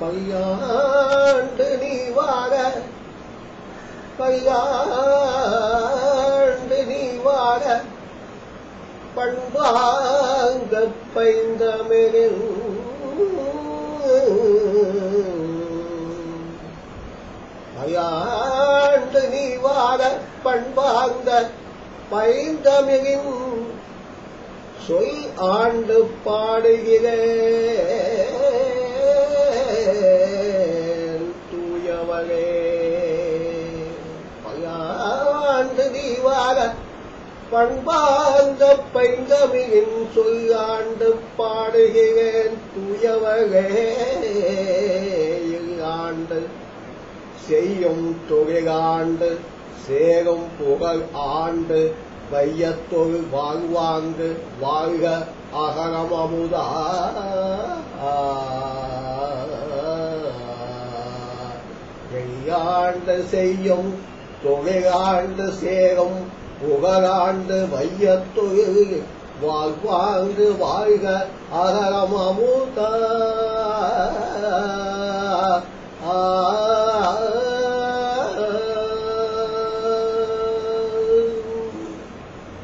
பையாண்டு நீ வாழ. பையாண்டு நீ வாழ. பண்பாங்க பைந்தமிழில் பயாண்டு நீ வாழ. பண்பாங்க பைந்தமிழின் சொல் ஆண்டு பாடுகிறேன் தூயவரே பயாண்டு தீவார வாழ பண்பாந்த பைங்கமியின் சொல்லாண்டு பாடுகிறேன் தூயவகே. இல்லாண்டு செய்யும் தொகையாண்டு சேரும் புகழ் ஆண்டு வையத்தொரு வாழ்வாங்கு வாழ்க அகரமமுதா கையாண்டு செய்யும் தொழிலாண்டு சேரும் புகழாண்டு வையத்தொரு வாழ்வாங்கு வாழ்க அகரமமுதா